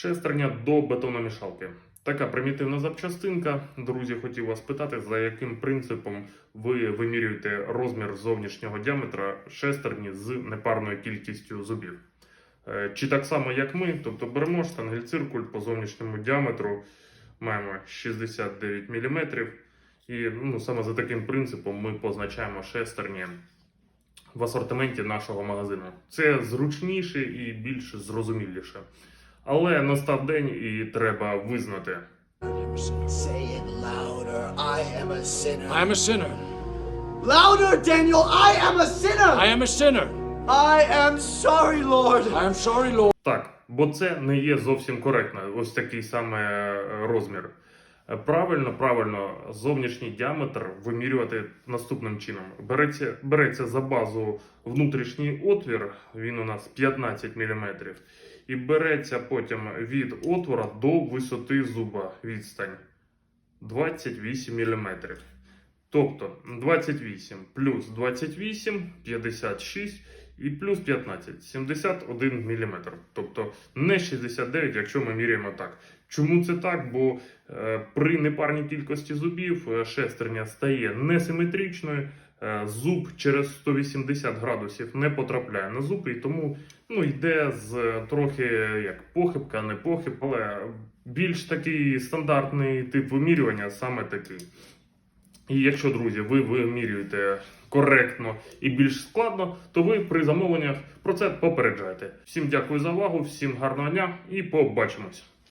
Шестерня до бетономішалки. Така примітивна запчастинка. Друзі, хотів вас питати, за яким принципом ви вимірюєте розмір зовнішнього діаметра шестерні з непарною кількістю зубів. Е, Чи так само, як ми, тобто беремо штангель-циркуль по зовнішньому діаметру, маємо 69 мм, і ну, саме за таким принципом ми позначаємо шестерні в асортименті нашого магазину. Це зручніше і більш зрозуміліше. Але настав день і треба визнати. Say it louder. I am a sinner. I am a sinner. Louder, Daniel. I am a sinner. I am a sinner. I am sorry, Lord. I am sorry, Lord. Так, бо це не є зовсім коректно, ось такий саме е, розмір. Правильно, правильно, зовнішній діаметр вимірювати наступним чином. Береться, береться за базу внутрішній отвір, він у нас 15 мм. І береться потім від отвора до висоти зуба відстань 28 мм. Тобто 28 плюс 28 56 і плюс 15 71 мм. Тобто не 69, якщо ми міряємо так. Чому це так? Бо е, при непарній кількості зубів е, шестерня стає несиметричною. е, Зуб через 180 градусів не потрапляє на зуб, і тому ну, йде з е, трохи як похибка, не похибка, але більш такий стандартний тип вимірювання саме такий. І якщо, друзі, ви вимірюєте коректно і більш складно, то ви при замовленнях про це попереджаєте. Всім дякую за увагу, всім гарного дня і побачимось.